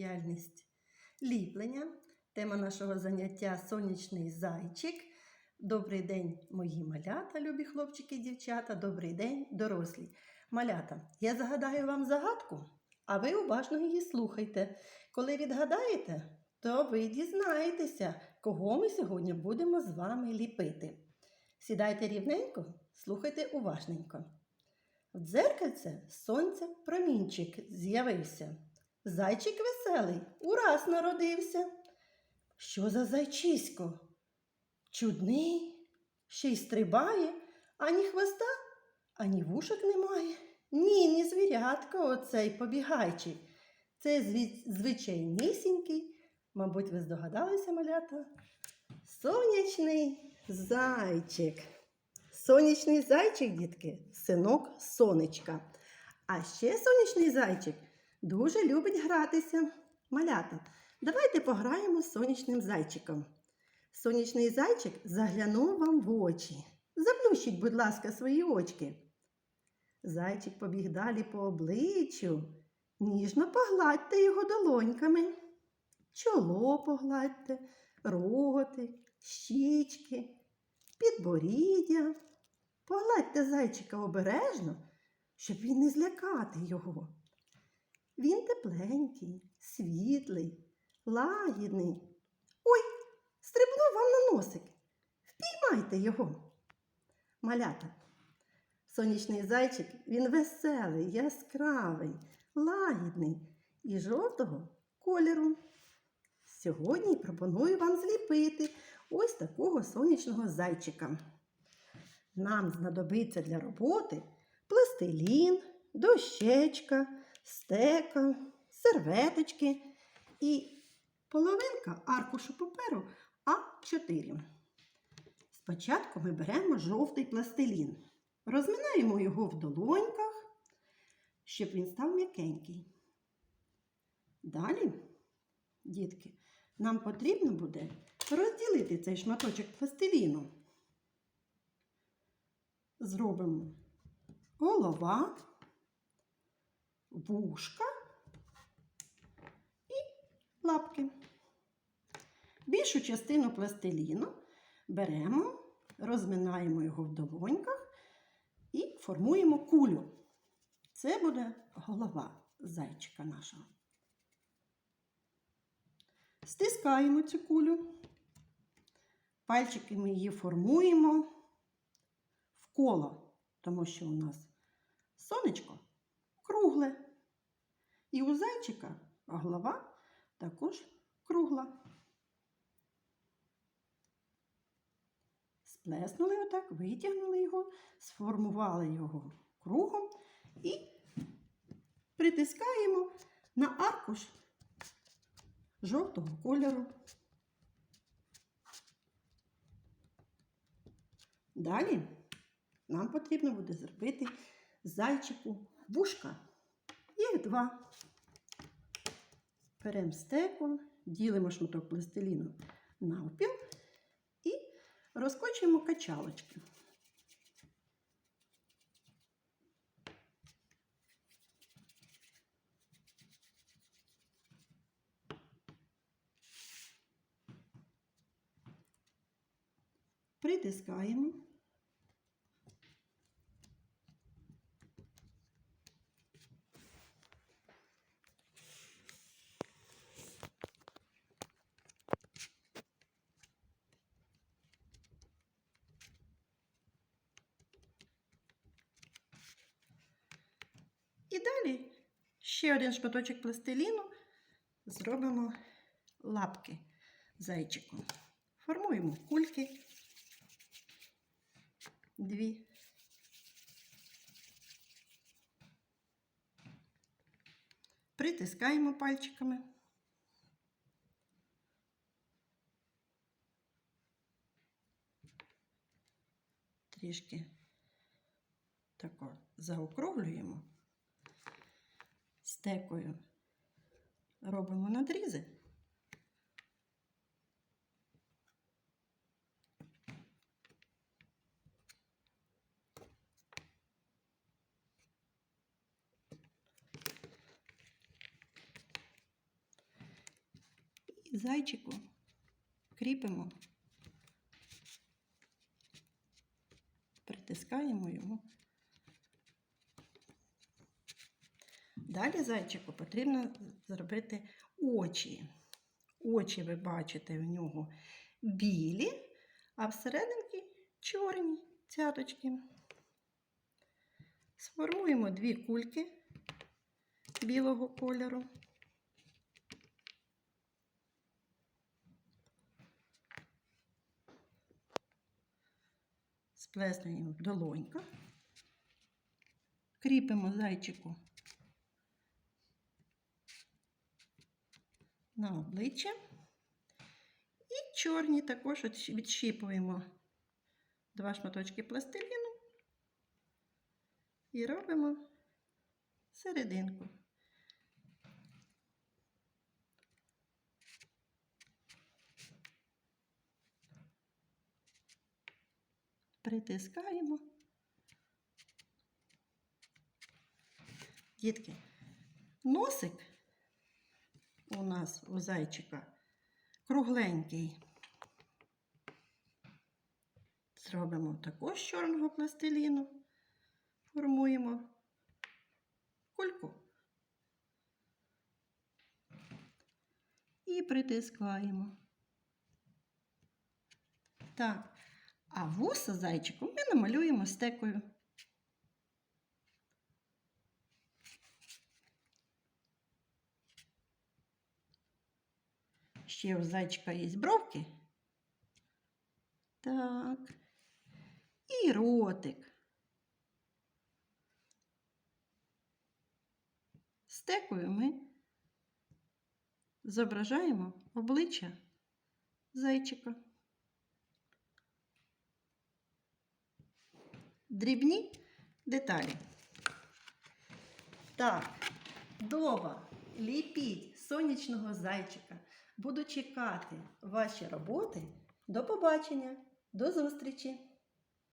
діяльність ліплення. Тема нашого заняття сонячний зайчик. Добрий день, мої малята, любі хлопчики і дівчата. Добрий день, дорослі. Малята, я загадаю вам загадку, а ви уважно її слухайте. Коли відгадаєте, то ви дізнаєтеся, кого ми сьогодні будемо з вами ліпити. Сідайте рівненько, слухайте уважненько. В дзеркальце сонця промінчик з'явився. Зайчик веселий ураз народився. Що за зайчисько? Чудний, ще й стрибає, ані хвоста, ані вушок немає. Ні, ні звірятко оцей побігайчик. Це звичайнісінький, мабуть, ви здогадалися, малята. Сонячний зайчик. Сонячний зайчик, дітки, синок сонечка. А ще сонячний зайчик дуже любить гратися. Малята, давайте пограємо з сонячним зайчиком. Сонячний зайчик заглянув вам в очі. Заплющіть, будь ласка, свої очки. Зайчик побіг далі по обличчю. Ніжно погладьте його долоньками. Чоло погладьте, ротик, щічки, підборіддя. Погладьте зайчика обережно, щоб він не злякати його. Він тепленький, світлий, лагідний. Ой, стрибнув вам на носик. Впіймайте його. Малята. Сонячний зайчик, він веселий, яскравий, лагідний і жовтого кольору. Сьогодні пропоную вам зліпити ось такого сонячного зайчика. Нам знадобиться для роботи пластилін, дощечка, стека, серветочки і половинка аркушу паперу А4. Спочатку ми беремо жовтий пластилін, розминаємо його в долоньках, щоб він став м'якенький. Далі, дітки, нам потрібно буде розділити цей шматочок пластиліну. Зробимо голова, вушка і лапки. Більшу частину пластиліну беремо, розминаємо його в долоньках і формуємо кулю. Це буде голова зайчика нашого. Стискаємо цю кулю. Пальчиками її формуємо в коло, тому що у нас сонечко кругле. І у зайчика голова також кругла. Сплеснули отак, витягнули його, сформували його кругом і притискаємо на аркуш жовтого кольору. Далі нам потрібно буде зробити зайчику вушка. Два. Беремо стеку, ділимо шматок пластиліну навпіл і розкочуємо качалочки. Притискаємо. І далі ще один шматочок пластиліну зробимо лапки зайчику. Формуємо кульки. Дві. Притискаємо пальчиками. Трішки тако заокруглюємо стекою, робимо надрізи. І зайчику кріпимо, притискаємо його. Далі зайчику потрібно зробити очі. Очі ви бачите в нього білі, а всерединки чорні цяточки. Сформуємо дві кульки білого кольору. Сплеснуємо в долонька. Кріпимо зайчику на обличчя. І чорні також відщіпуємо два шматочки пластиліну і робимо серединку. Притискаємо. Дітки, носик у нас у зайчика кругленький. Зробимо також чорного пластиліну, формуємо кульку і притискаємо. Так, а вуса зайчику ми намалюємо стекою. Ще у зайчика є бровки. Так. І ротик. Стекою ми зображаємо обличчя зайчика. Дрібні деталі. Так, дома ліпіть сонячного зайчика. Буду чекати ваші роботи. До побачення, до зустрічі!